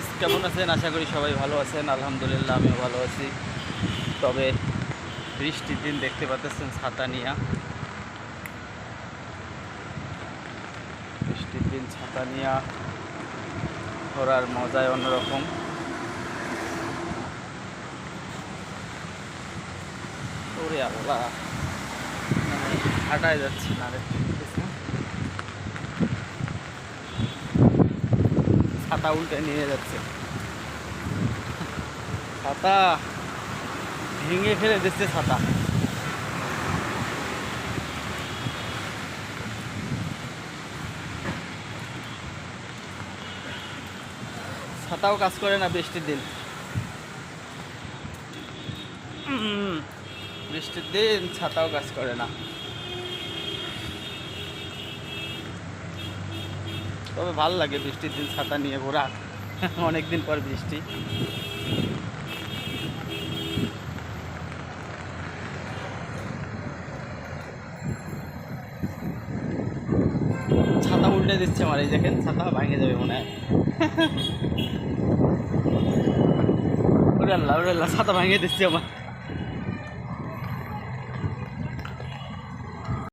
Guys কেমন আছেন? আশা করি সবাই ভালো আছেন। আলহামদুলিল্লাহ, আমিও ভালো আছি। তবে বৃষ্টির দিন দেখতে পাচ্ছেন ছাতা নিয়া। বৃষ্টির দিন ছাতা নিয়া ঘোরার মজাই অন্যরকম। ওরে আল্লাহ মানে হাঁটায় যাচ্ছে না রে। ছাতা উল্টে নিয়ে যাচ্ছে। ছাতা ভেঙে ফেলে দিচ্ছে ছাতা। ছাতাও কাজ করে না বৃষ্টির দিন। বৃষ্টির দিন ছাতাও কাজ করে না। তবে ভালো লাগে বৃষ্টির দিন ছাতা নিয়ে ঘোরা। অনেকদিন পর বৃষ্টি। ছাতা উল্টে দিচ্ছে আমার, এই দেখেন, ছাতা ভাঙে যাবে মনে হয়। ছাতা ভাঙিয়ে দিচ্ছে আমার।